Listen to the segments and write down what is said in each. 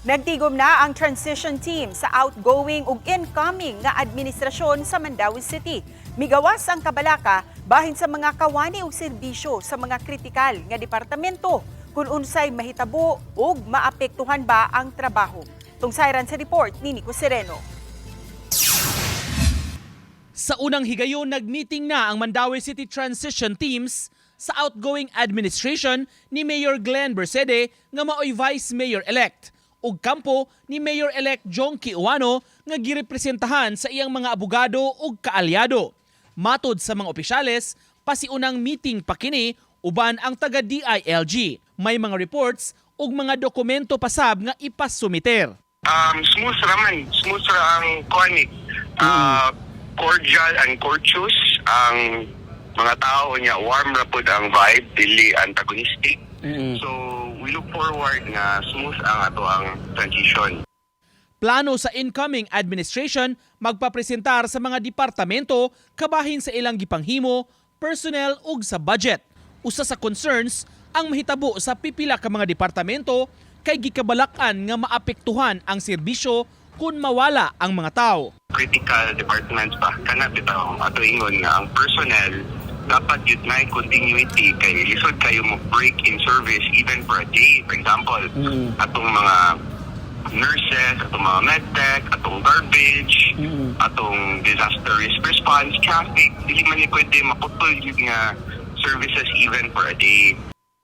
Nagtigom na ang transition team sa outgoing ug incoming nga administrasyon sa Mandawi City. Migawas ang kabalaka bahin sa mga kawani ug serbisyo sa mga kritikal nga departamento kung unsay mahitabo ug maapektuhan ba ang trabaho. Tungsayran sa report ni Nico Sereno. Sa unang higayon, nagmeeting na ang Mandawi City Transition Teams sa outgoing administration ni Mayor Glenn Bersede nga maoy Vice Mayor-elect ug kampo ni Mayor-elect Jonky Uwano nga girepresentahan sa iyang mga abogado ug kaalyado. Matod sa mga opisyales, pasiunang meeting pa kini uban ang taga DILG. May mga reports ug mga dokumento pasab nga ipasumiter. um, smooth raman. Smooth ra ang kuanik. Uh, cordial and courteous ang mga tao niya warm ra pud ang vibe dili antagonistic. So we look forward nga smooth ang ato ang transition. Plano sa incoming administration magpapresentar sa mga departamento kabahin sa ilang gipanghimo, personnel ug sa budget. Usa sa concerns ang mahitabo sa pipila ka mga departamento kay gikabalakan nga maapektuhan ang serbisyo kung mawala ang mga tao. Critical departments pa kana bitaw ato ingon nga ang personnel dapat yun na continuity kay lisod kayo mo break in service even for a day for example. Atong mga nurses, atong mga medtech, atong garbage, atong disaster risk response, traffic, dili man yung pwede maputol yun nga services even for a day.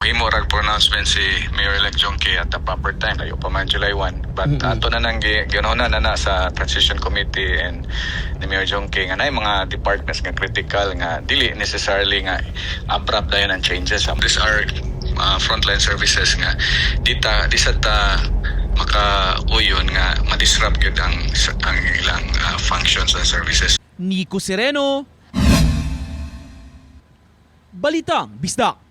Himo rag pronouncement si Mayor-elect Jonke at the proper time kayo pa man July 1 but ato na nang ganoon na na sa transition committee and ni Mayor Jonke nga nay mga departments nga critical nga dili necessarily nga abrupt dayon ang changes. These are uh, frontline services nga dita di sa ta makauyon nga ma-disrupt gyud ang ang ilang uh, functions and services. Nico Sereno, Balitang Bisdak.